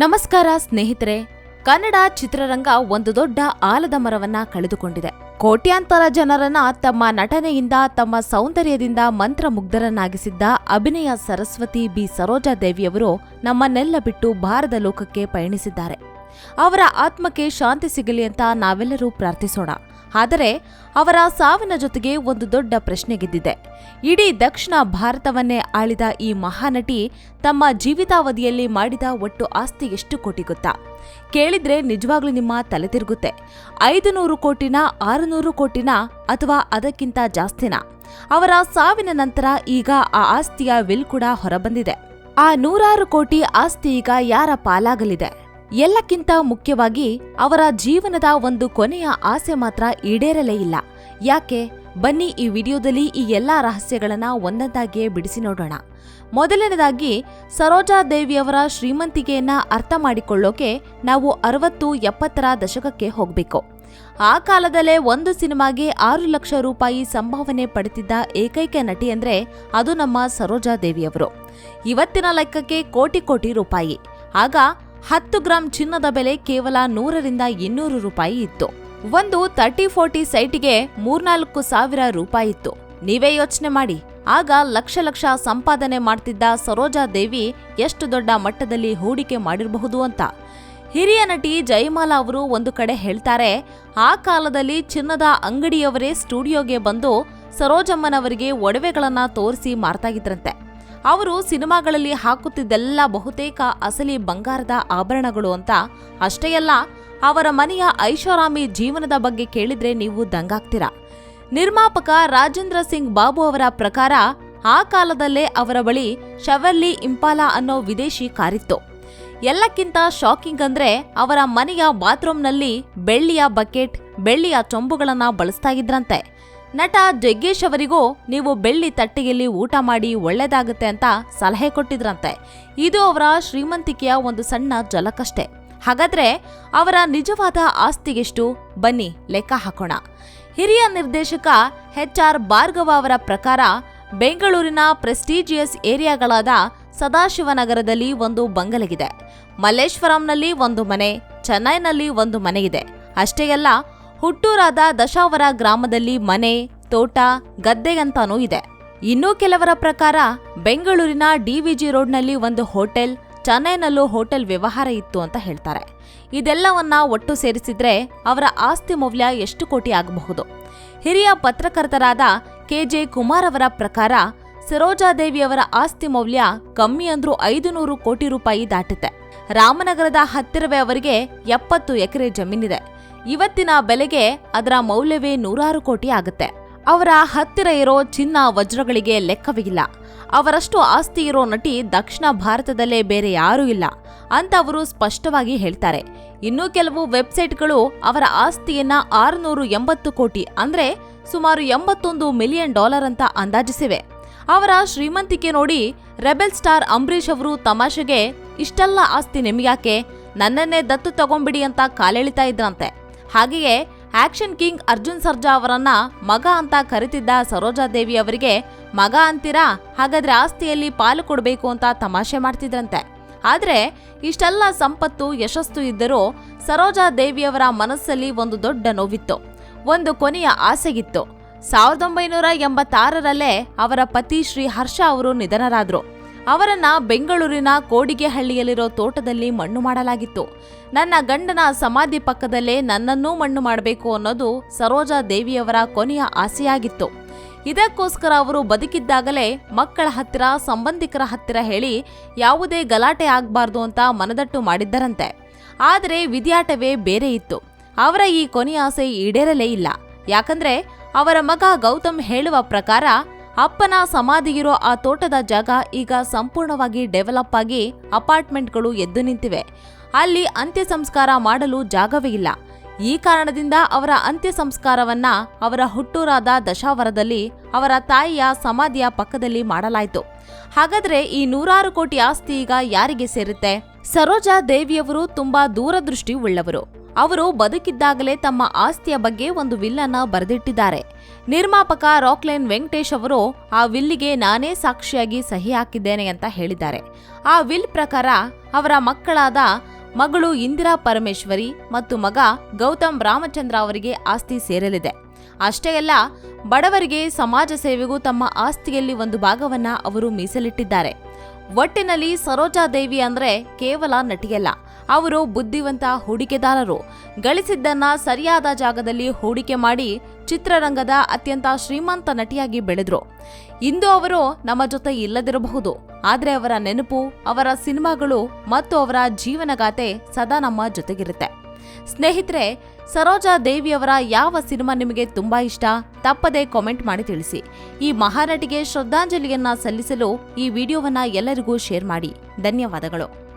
ನಮಸ್ಕಾರ ಸ್ನೇಹಿತರೆ, ಕನ್ನಡ ಚಿತ್ರರಂಗ ಒಂದು ದೊಡ್ಡ ಆಲದ ಮರವನ್ನ ಕಳೆದುಕೊಂಡಿದೆ. ಕೋಟ್ಯಾಂತರ ಜನರನ್ನ ತಮ್ಮ ನಟನೆಯಿಂದ, ತಮ್ಮ ಸೌಂದರ್ಯದಿಂದ ಮಂತ್ರಮುಗ್ಧರನ್ನಾಗಿಸಿದ್ದ ಅಭಿನಯ ಸರಸ್ವತಿ ಬಿ. ಸರೋಜಾ ದೇವಿಯವರು ನಮ್ಮನ್ನೆಲ್ಲ ಬಿಟ್ಟು ಭಾರತ ಲೋಕಕ್ಕೆ ಪಯಣಿಸಿದ್ದಾರೆ. ಅವರ ಆತ್ಮಕ್ಕೆ ಶಾಂತಿ ಸಿಗಲಿ ಅಂತ ನಾವೆಲ್ಲರೂ ಪ್ರಾರ್ಥಿಸೋಣ. ಆದರೆ ಅವರ ಸಾವಿನ ಜೊತೆಗೆ ಒಂದು ದೊಡ್ಡ ಪ್ರಶ್ನೆ ಗೆದ್ದಿದೆ. ಇಡೀ ದಕ್ಷಿಣ ಭಾರತವನ್ನೇ ಆಳಿದ ಈ ಮಹಾನಟಿ ತಮ್ಮ ಜೀವಿತಾವಧಿಯಲ್ಲಿ ಮಾಡಿದ ಒಟ್ಟು ಆಸ್ತಿ ಎಷ್ಟು ಕೋಟಿ ಗೊತ್ತಾ? ಕೇಳಿದ್ರೆ ನಿಜವಾಗ್ಲೂ ನಿಮ್ಮ ತಲೆ ತಿರುಗುತ್ತೆ. ಐದು ನೂರು ಕೋಟಿನ, ಆರುನೂರು ಕೋಟಿನ ಅಥವಾ ಅದಕ್ಕಿಂತ ಜಾಸ್ತಿನ? ಅವರ ಸಾವಿನ ನಂತರ ಈಗ ಆ ಆಸ್ತಿಯ ವಿಲ್ ಕೂಡ ಹೊರಬಂದಿದೆ. ಆ ನೂರಾರು ಕೋಟಿ ಆಸ್ತಿ ಈಗ ಯಾರ ಪಾಲಾಗಲಿದೆ? ಎಲ್ಲಕ್ಕಿಂತ ಮುಖ್ಯವಾಗಿ ಅವರ ಜೀವನದ ಒಂದು ಕೊನೆಯ ಆಸೆ ಮಾತ್ರ ಈಡೇರಲೇ ಇಲ್ಲ. ಯಾಕೆ? ಬನ್ನಿ ಈ ವಿಡಿಯೋದಲ್ಲಿ ಈ ಎಲ್ಲಾ ರಹಸ್ಯಗಳನ್ನ ಒಂದೊಂದಾಗಿಯೇ ಬಿಡಿಸಿ ನೋಡೋಣ. ಮೊದಲನೇದಾಗಿ, ಸರೋಜಾ ದೇವಿಯವರ ಶ್ರೀಮಂತಿಕೆಯನ್ನ ಅರ್ಥ ಮಾಡಿಕೊಳ್ಳೋಕೆ ನಾವು ಅರವತ್ತು ಎಪ್ಪತ್ತರ ದಶಕಕ್ಕೆ ಹೋಗಬೇಕು. ಆ ಕಾಲದಲ್ಲೇ ಒಂದು ಸಿನಿಮಾಗೆ ಆರು ಲಕ್ಷ ರೂಪಾಯಿ ಸಂಭಾವನೆ ಪಡೆದಿದ್ದ ಏಕೈಕ ನಟಿ ಅಂದ್ರೆ ಅದು ನಮ್ಮ ಸರೋಜಾ ದೇವಿಯವರು. ಇವತ್ತಿನ ಲೆಕ್ಕಕ್ಕೆ ಕೋಟಿ ಕೋಟಿ ರೂಪಾಯಿ. ಆಗ ಹತ್ತು ಗ್ರಾಂ ಚಿನ್ನದ ಬೆಲೆ ಕೇವಲ ನೂರರಿಂದ ಇನ್ನೂರು ರೂಪಾಯಿ ಇತ್ತು. ಒಂದು ತರ್ಟಿ ಫೋರ್ಟಿ ಸೈಟಿಗೆ ಮೂರ್ನಾಲ್ಕು ಸಾವಿರ ರೂಪಾಯಿ ಇತ್ತು. ನೀವೇ ಯೋಚನೆ ಮಾಡಿ. ಆಗ ಲಕ್ಷ ಲಕ್ಷ ಸಂಪಾದನೆ ಮಾಡ್ತಿದ್ದ ಸರೋಜಾ ದೇವಿ ಎಷ್ಟು ದೊಡ್ಡ ಮಟ್ಟದಲ್ಲಿ ಹೂಡಿಕೆ ಮಾಡಿರಬಹುದು ಅಂತ. ಹಿರಿಯ ನಟಿ ಜಯಮಾಲಾ ಅವರು ಒಂದು ಕಡೆ ಹೇಳ್ತಾರೆ, ಆ ಕಾಲದಲ್ಲಿ ಚಿನ್ನದ ಅಂಗಡಿಯವರೇ ಸ್ಟುಡಿಯೋಗೆ ಬಂದು ಸರೋಜಮ್ಮನವರಿಗೆ ಒಡವೆಗಳನ್ನ ತೋರಿಸಿ ಮಾರ್ತಾಗಿದ್ರಂತೆ. ಅವರು ಸಿನಿಮಾಗಳಲ್ಲಿ ಹಾಕುತ್ತಿದ್ದೆಲ್ಲ ಬಹುತೇಕ ಅಸಲಿ ಬಂಗಾರದ ಆಭರಣಗಳು ಅಂತ. ಅಷ್ಟೇ ಅಲ್ಲ, ಅವರ ಮನೆಯ ಐಷಾರಾಮಿ ಜೀವನದ ಬಗ್ಗೆ ಕೇಳಿದ್ರೆ ನೀವು ದಂಗಾಗ್ತೀರಾ? ನಿರ್ಮಾಪಕ ರಾಜೇಂದ್ರ ಸಿಂಗ್ ಬಾಬು ಅವರ ಪ್ರಕಾರ, ಆ ಕಾಲದಲ್ಲೇ ಅವರ ಬಳಿ ಶವರ್ಲಿ ಇಂಪಾಲಾ ಅನ್ನೋ ವಿದೇಶಿ ಕಾರಿತ್ತು. ಎಲ್ಲಕ್ಕಿಂತ ಶಾಕಿಂಗ್ ಅಂದ್ರೆ ಅವರ ಮನೆಯ ಬಾತ್ರೂಮ್ನಲ್ಲಿ ಬೆಳ್ಳಿಯ ಬಕೆಟ್, ಬೆಳ್ಳಿಯ ಚೊಂಬುಗಳನ್ನ ಬಳಸ್ತಾ ಇದ್ರಂತೆ. ನಟ ಜಗ್ಗೇಶ್ ಅವರಿಗೂ ನೀವು ಬೆಳ್ಳಿ ತಟ್ಟೆಯಲ್ಲಿ ಊಟ ಮಾಡಿ ಒಳ್ಳೆಯದಾಗುತ್ತೆ ಅಂತ ಸಲಹೆ ಕೊಟ್ಟಿದ್ರಂತೆ. ಇದು ಅವರ ಶ್ರೀಮಂತಿಕೆಯ ಒಂದು ಸಣ್ಣ ಜಲಕಷ್ಟೆ ಹಾಗಾದ್ರೆ ಅವರ ನಿಜವಾದ ಆಸ್ತಿಗೆಷ್ಟು? ಬನ್ನಿ, ಲೆಕ್ಕ ಹಾಕೋಣ. ಹಿರಿಯ ನಿರ್ದೇಶಕ ಎಚ್ ಆರ್ ಭಾರ್ಗವ ಅವರ ಪ್ರಕಾರ ಬೆಂಗಳೂರಿನ ಪ್ರೆಸ್ಟೀಜಿಯಸ್ ಏರಿಯಾಗಳಾದ ಸದಾಶಿವನಗರದಲ್ಲಿ ಒಂದು ಬಂಗಲೆಗಿದೆ. ಮಲ್ಲೇಶ್ವರಂನಲ್ಲಿ ಒಂದು ಮನೆ, ಚೆನ್ನೈನಲ್ಲಿ ಒಂದು ಮನೆಯಿದೆ. ಅಷ್ಟೇ ಅಲ್ಲ ಹುಟ್ಟೂರಾದ ದಶಾವರ ಗ್ರಾಮದಲ್ಲಿ ಮನೆ, ತೋಟ ಗದ್ದೆಗಂತಾನೂ ಇದೆ. ಇನ್ನೂ ಕೆಲವರ ಪ್ರಕಾರ ಬೆಂಗಳೂರಿನ ಡಿವಿಜಿ ರೋಡ್ನಲ್ಲಿ ಒಂದು ಹೋಟೆಲ್, ಚೆನ್ನೈನಲ್ಲೂ ಹೋಟೆಲ್ ವ್ಯವಹಾರ ಇತ್ತು ಅಂತ ಹೇಳ್ತಾರೆ. ಇದೆಲ್ಲವನ್ನ ಒಟ್ಟು ಸೇರಿಸಿದ್ರೆ ಅವರ ಆಸ್ತಿ ಮೌಲ್ಯ ಎಷ್ಟು ಕೋಟಿ ಆಗಬಹುದು? ಹಿರಿಯ ಪತ್ರಕರ್ತರಾದ ಕೆಜೆ ಕುಮಾರ್ ಅವರ ಪ್ರಕಾರ ಸರೋಜಾದೇವಿಯವರ ಆಸ್ತಿ ಮೌಲ್ಯ ಕಮ್ಮಿ ಅಂದ್ರೂ ಐದು ನೂರು ಕೋಟಿ ರೂಪಾಯಿ ದಾಟುತ್ತೆ ರಾಮನಗರದ ಹತ್ತಿರವೇ ಅವರಿಗೆ ಎಪ್ಪತ್ತು ಎಕರೆ ಜಮೀನಿದೆ. ಇವತ್ತಿನ ಬೆಲೆಗೆ ಅದರ ಮೌಲ್ಯವೇ ನೂರಾರು ಕೋಟಿ ಆಗುತ್ತೆ. ಅವರ ಹತ್ತಿರ ಇರೋ ಚಿನ್ನ ವಜ್ರಗಳಿಗೆ ಲೆಕ್ಕವಿಲ್ಲ. ಅವರಷ್ಟು ಆಸ್ತಿ ಇರೋ ನಟಿ ದಕ್ಷಿಣ ಭಾರತದಲ್ಲೇ ಬೇರೆ ಯಾರೂ ಇಲ್ಲ ಅಂತ ಅವರು ಸ್ಪಷ್ಟವಾಗಿ ಹೇಳ್ತಾರೆ. ಇನ್ನೂ ಕೆಲವು ವೆಬ್ಸೈಟ್ಗಳು ಅವರ ಆಸ್ತಿಯನ್ನ ಆರುನೂರು ಎಂಬತ್ತು ಕೋಟಿ ಅಂದ್ರೆ ಸುಮಾರು ಎಂಬತ್ತೊಂದು ಮಿಲಿಯನ್ ಡಾಲರ್ ಅಂತ ಅಂದಾಜಿಸಿವೆ. ಅವರ ಶ್ರೀಮಂತಿಕೆ ನೋಡಿ ರೆಬೆಲ್ ಸ್ಟಾರ್ ಅಂಬರೀಷ್ ಅವರು ತಮಾಷೆಗೆ, ಇಷ್ಟೆಲ್ಲ ಆಸ್ತಿ ನಿಮಗ್ಯಾಕೆ? ನನ್ನನ್ನೇ ದತ್ತು ತಗೊಂಬಿಡಿ ಅಂತ ಕಾಲೆಳಿತಾ ಇದ್ರಂತೆ. ಹಾಗೆಯೇ ಆಕ್ಷನ್ ಕಿಂಗ್ ಅರ್ಜುನ್ ಸರ್ಜಾ ಅವರನ್ನ ಮಗ ಅಂತ ಕರಿತಿದ್ದ ಸರೋಜಾದೇವಿ ಅವರಿಗೆ ಮಗ ಅಂತೀರಾ? ಹಾಗಾದ್ರೆ ಆಸ್ತಿಯಲ್ಲಿ ಪಾಲು ಕೊಡಬೇಕು ಅಂತ ತಮಾಷೆ ಮಾಡ್ತಿದ್ರಂತೆ. ಆದ್ರೆ ಇಷ್ಟೆಲ್ಲ ಸಂಪತ್ತು, ಯಶಸ್ಸು ಇದ್ದರೂ ಸರೋಜಾ ದೇವಿಯವರ ಮನಸ್ಸಲ್ಲಿ ಒಂದು ದೊಡ್ಡ ನೋವಿತ್ತು. ಒಂದು ಕೊನೆಯ ಆಸೆಗಿತ್ತು ಸಾವಿರದ ಒಂಬೈನೂರ ಎಂಬತ್ತಾರರಲ್ಲೇ ಅವರ ಪತಿ ಶ್ರೀ ಹರ್ಷ ಅವರು ನಿಧನರಾದ್ರು. ಅವರನ್ನ ಬೆಂಗಳೂರಿನ ಕೋಡಿಗೆಹಳ್ಳಿಯಲ್ಲಿರೋ ತೋಟದಲ್ಲಿ ಮಣ್ಣು ಮಾಡಲಾಗಿತ್ತು. ನನ್ನ ಗಂಡನ ಸಮಾಧಿ ಪಕ್ಕದಲ್ಲೇ ನನ್ನನ್ನೂ ಮಣ್ಣು ಮಾಡಬೇಕು ಅನ್ನೋದು ಸರೋಜಾ ದೇವಿಯವರ ಕೊನೆಯ ಆಸೆಯಾಗಿತ್ತು. ಇದಕ್ಕೋಸ್ಕರ ಅವರು ಬದುಕಿದ್ದಾಗಲೇ ಮಕ್ಕಳ ಹತ್ತಿರ, ಸಂಬಂಧಿಕರ ಹತ್ತಿರ ಹೇಳಿ ಯಾವುದೇ ಗಲಾಟೆ ಆಗಬಾರ್ದು ಅಂತ ಮನದಟ್ಟು ಮಾಡಿದ್ದರಂತೆ. ಆದರೆ ವಿದ್ಯಾಟವೇ ಬೇರೆ ಇತ್ತು. ಅವರ ಈ ಕೊನೆಯ ಆಸೆ ಈಡೇರಲೇ ಇಲ್ಲ. ಯಾಕಂದ್ರೆ ಅವರ ಮಗ ಗೌತಮ್ ಹೇಳುವ ಪ್ರಕಾರ ಅಪ್ಪನ ಸಮಾಧಿಗಿರೋ ಆ ತೋಟದ ಜಾಗ ಈಗ ಸಂಪೂರ್ಣವಾಗಿ ಡೆವಲಪ್ ಆಗಿ ಅಪಾರ್ಟ್ಮೆಂಟ್ಗಳು ಎದ್ದು ನಿಂತಿವೆ. ಅಲ್ಲಿ ಅಂತ್ಯ ಸಂಸ್ಕಾರ ಮಾಡಲು ಜಾಗವೇ ಇಲ್ಲ. ಈ ಕಾರಣದಿಂದ ಅವರ ಅಂತ್ಯ ಸಂಸ್ಕಾರವನ್ನ ಅವರ ಹುಟ್ಟೂರಾದ ದಶಾವರದಲ್ಲಿ ಅವರ ತಾಯಿಯ ಸಮಾಧಿಯ ಪಕ್ಕದಲ್ಲಿ ಮಾಡಲಾಯಿತು. ಹಾಗಾದ್ರೆ ಈ ನೂರಾರು ಕೋಟಿ ಆಸ್ತಿ ಈಗ ಯಾರಿಗೆ ಸೇರುತ್ತೆ? ಸರೋಜಾ ದೇವಿಯವರು ತುಂಬಾ ದೂರದೃಷ್ಟಿ ಉಳ್ಳವರು ಅವರು ಬದುಕಿದ್ದಾಗಲೇ ತಮ್ಮ ಆಸ್ತಿಯ ಬಗ್ಗೆ ಒಂದು ವಿಲ್ಲನ್ನ ಬರೆದಿಟ್ಟಿದ್ದಾರೆ. ನಿರ್ಮಾಪಕ ರಾಕ್ಲೈನ್ ವೆಂಕಟೇಶ್ ಅವರು, ಆ ವಿಲ್ಲಿಗೆ ನಾನೇ ಸಾಕ್ಷಿಯಾಗಿ ಸಹಿ ಹಾಕಿದ್ದೇನೆ ಅಂತ ಹೇಳಿದ್ದಾರೆ. ಆ ವಿಲ್ ಪ್ರಕಾರ ಅವರ ಮಕ್ಕಳಾದ ಮಗಳು ಇಂದಿರಾ ಪರಮೇಶ್ವರಿ ಮತ್ತು ಮಗ ಗೌತಮ್ ರಾಮಚಂದ್ರ ಅವರಿಗೆ ಆಸ್ತಿ ಸೇರಲಿದೆ. ಅಷ್ಟೇ ಅಲ್ಲ, ಬಡವರಿಗೆ ಸಮಾಜ ಸೇವೆಗೂ ತಮ್ಮ ಆಸ್ತಿಯಲ್ಲಿ ಒಂದು ಭಾಗವನ್ನ ಅವರು ಮೀಸಲಿಟ್ಟಿದ್ದಾರೆ. ಒಟ್ಟಿನಲ್ಲಿ ಸರೋಜಾದೇವಿ ಅಂದ್ರೆ ಕೇವಲ ನಟಿಯಲ್ಲ, ಅವರು ಬುದ್ಧಿವಂತ ಹೂಡಿಕೆದಾರರು. ಗಳಿಸಿದ್ದನ್ನ ಸರಿಯಾದ ಜಾಗದಲ್ಲಿ ಹೂಡಿಕೆ ಮಾಡಿ ಚಿತ್ರರಂಗದ ಅತ್ಯಂತ ಶ್ರೀಮಂತ ನಟಿಯಾಗಿ ಬೆಳೆದ್ರು. ಇಂದು ಅವರು ನಮ್ಮ ಜೊತೆ ಇಲ್ಲದಿರಬಹುದು, ಆದರೆ ಅವರ ನೆನಪು, ಅವರ ಸಿನಿಮಾಗಳು ಮತ್ತು ಅವರ ಜೀವನಗಾಥೆ ಸದಾ ನಮ್ಮ ಜೊತೆಗಿರುತ್ತೆ. ಸ್ನೇಹಿತರೆ, ಸರೋಜಾ ದೇವಿಯವರ ಯಾವ ಸಿನಿಮಾ ನಿಮಗೆ ತುಂಬಾ ಇಷ್ಟ? ತಪ್ಪದೇ ಕಾಮೆಂಟ್ ಮಾಡಿ ತಿಳಿಸಿ. ಈ ಮಹಾನಟಿಗೆ ಶ್ರದ್ಧಾಂಜಲಿಯನ್ನ ಸಲ್ಲಿಸಲು ಈ ವಿಡಿಯೋವನ್ನ ಎಲ್ಲರಿಗೂ ಶೇರ್ ಮಾಡಿ. ಧನ್ಯವಾದಗಳು.